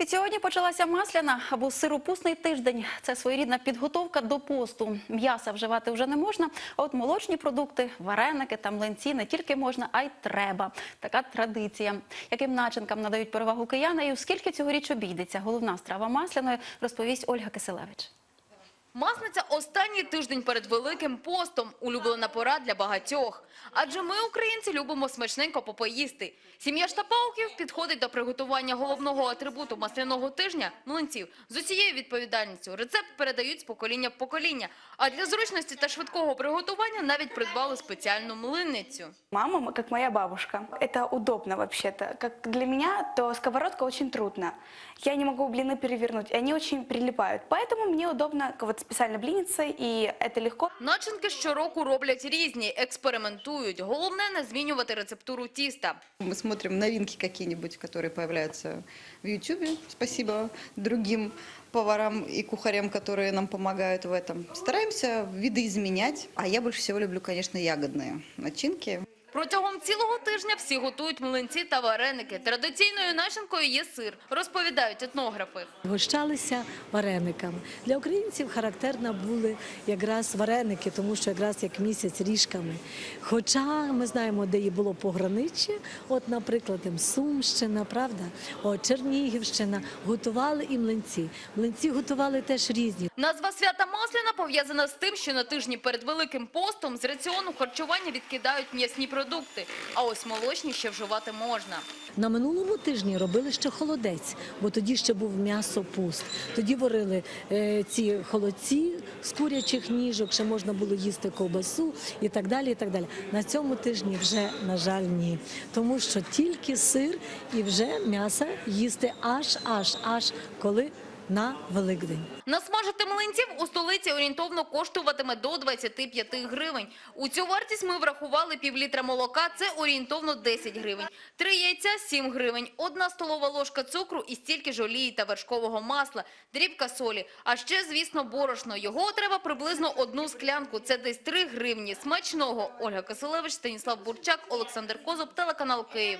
Від сьогодні почалася масляна або сиропусний тиждень. Це своєрідна підготовка до посту. М'яса вживати вже не можна, а от молочні продукти, вареники та млинці не тільки можна, а й треба. Така традиція. Яким начинкам надають перевагу кияна і у скільки цьогоріч обійдеться головна страва масляної, розповість Ольга Киселевич. Масниця – останній тиждень перед Великим постом. Улюблена пора для багатьох. Адже ми, українці, любимо смачненько попоїсти. Сім'я Штапауків підходить до приготування головного атрибуту масляного тижня – млинців. З усією відповідальністю рецепт передають з покоління в покоління. А для зручності та швидкого приготування навіть придбали спеціальну млинницю. Мама, м- как моя бабушка. Это удобно вообще-то. Как для меня, то сковородка очень трудно. Я не могу блины перевернуть, и они очень прилипают. Поэтому мне удобно к- вот специально блинницей, и это легко. Начинки щороку роблять різні, експериментують. Головне – не змінювати рецептуру тіста. Мы смотрим новинки какие-нибудь, которые появляются в YouTube. Спасибо другим поварам и кухарям, которые нам помогают в этом. Стараемся видоизменять. А я больше всего люблю, конечно, ягодные начинки. Протягом цілого тижня всі готують млинці та вареники. Традиційною начинкою є сир, розповідають етнографи. Гощалися варениками. Для українців характерно були якраз вареники, тому що якраз як місяць ріжками. Хоча ми знаємо, де і було пограниччя, от, наприклад, Сумщина, правда, от, Чернігівщина, готували і млинці. Млинці готували теж різні. Назва свята Масляна пов'язана з тим, що на тижні перед Великим постом з раціону харчування відкидають м'ясні продукти, а ось молочні ще вживати можна. На минулому тижні робили ще холодець, бо тоді ще був м'ясопуст. Тоді варили е, ці холодці з курячих ніжок, ще можна було їсти ковбасу і так далі. І так далі. На цьому тижні вже, на жаль, ні. Тому що тільки сир і вже м'яса їсти аж, аж, аж коли на Великдень. Насмажити млинців у столиці орієнтовно коштуватиме до 25 гривень. У цю вартість ми врахували півлітра молока, це орієнтовно 10 гривень. Три яйця – 7 гривень, одна столова ложка цукру і стільки ж олії та вершкового масла, дрібка солі. А ще, звісно, борошно. Його треба приблизно одну склянку, це десь 3 гривні. Смачного! Ольга Киселевич, Станіслав Бурчак, Олександр Козуб, телеканал Київ.